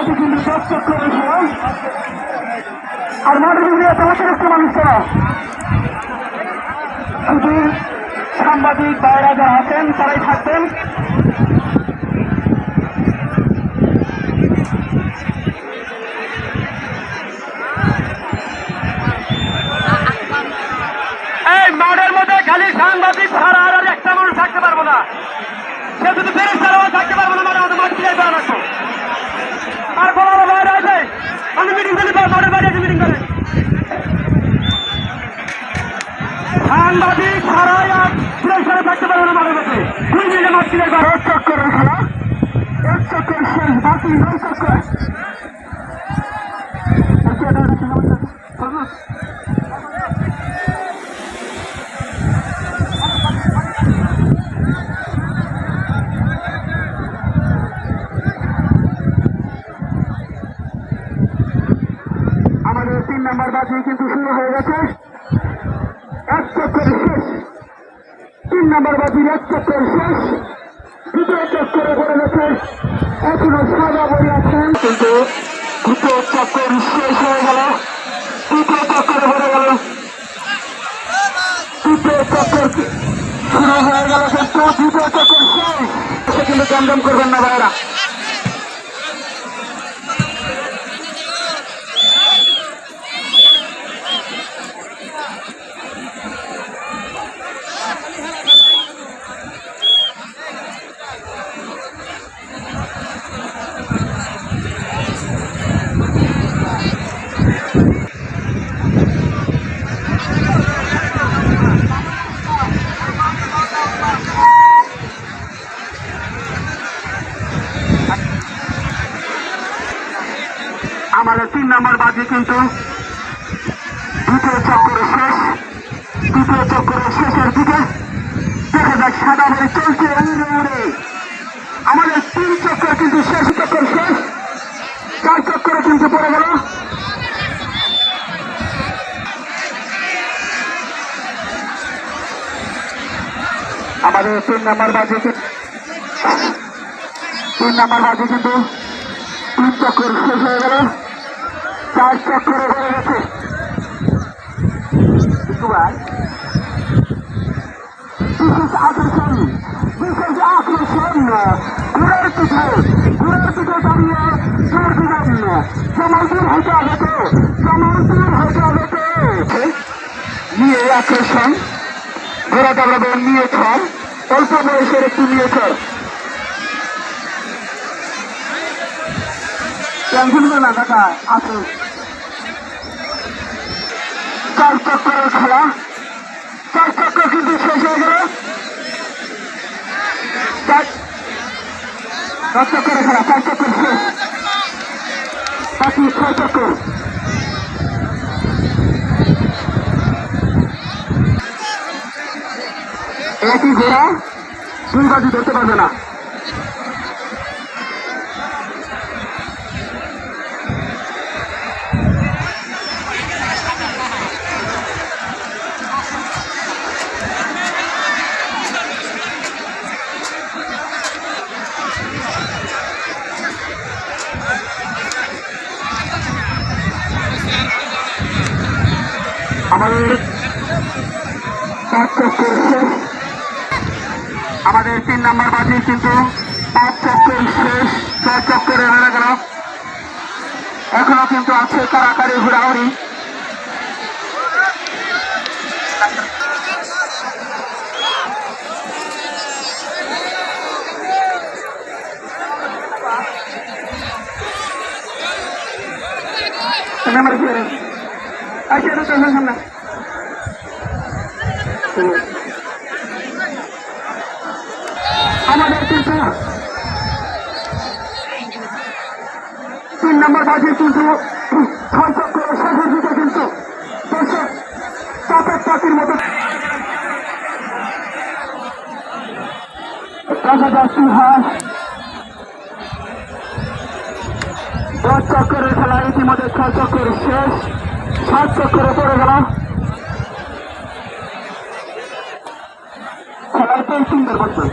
বাকি কিন্তু দশ চক্কর খেলা আর মাঠের ভিতরে তোমাকে দেখতে মানুষ শুধু সাংবাদিক বাইরা যারা আছেন, তারাই থাকবেন। খালি সাংবাদিক ছাড়া আর একটা মানুষ থাকতে পারব না। সে শুধু ফেরেস ছাড়াও থাকতে পারব না মাঠের মধ্যে মাঠ ক্লিয়ার করা লাগবে আর কোনো আমার বাইরে আছে আমি মিটিং করি মাঠের বাইরে আছে মিটিং করে সাংবাদিক ছাড়াই আর ছাড়া থাকতে পারব না দুই মাঠ ক্লিয়ার করা এক চক্করের খেলা। এক বাকি নয় চক্কর আমাদের তিন নম্বর বাজি কিন্তু শুরু হয়ে গেছে। এক চক্কর শেষ। তিন নম্বর বাজির এক চক্কর শেষ। দ্বিতীয় চক্করে গেছে। এখনও সাদা বই আছেন। কিন্তু দ্বিতীয় চক্কর শেষ হয়ে গেল। তৃতীয় চক্করে পড়ে গেল। তৃতীয় চক্কর শুরু হয়ে গেল কিন্তু দ্বিতীয় চক্কর শেষ। কিন্তু দমদম করবেন না ভাইরা আমাদের তিন নম্বর বাজি কিন্তু দ্বিতীয় চক্করের শেষ তৃতীয় চক্করের শেষের দিকে দেখা যাক সাদা বাড়ি চলছে উড়ে উড়ে আমাদের তিন চক্কর কিন্তু শেষ চক্কর শেষ, চার চক্করে কিন্তু পড়ে গেল। আমাদের তিন নম্বর বাজি তিন নম্বর বাজি কিন্তু তিন চক্কর শেষ হয়ে গেল। চার চক্করে হয়ে গেছে This is aggression. This is aggression. ঘুরের পিঠে ঘুরের পিঠে দাঁড়িয়ে জোর দিবেন জামালপুর হইতে আগতে জামালপুর হইতে আগতে নিয়ে আগ্রেশন ঘোরা দাঁড়াবে নিয়ে ছল অল্প বয়সের একটি নিয়ে টেনশন করে না কাকা আছে চার চক্করের খেলা চার চক্কর কিন্তু শেষ হয়ে গেল চার চক্করের খেলা চার চক্কর শেষ বাকি ছয় চক্কর একই ঘোড়া, দুই বাজি ধরতে পারবে না। আমাদের তিন নম্বর বাজি কিন্তু পাঁচ চক্কর শেষ, ছয় চক্করে হয়ে গেল। এখনও কিন্তু আছে কারাকারি ঘোরাঘুরি। কি রে আচ্ছা তো সামনে আমাদের কিন্তু তিন নম্বর বাজে কিন্তু ছয় চক্করের শেষের দিকে কিন্তু দর্শক চাপের পাখির মতো। দেখা যাচ্ছে হাস। দশ চক্করের খেলা ইতিমধ্যে ছয় চক্কর শেষ। সাত চক্করে পড়ে গেল খেলাটাই সুন্দর করছে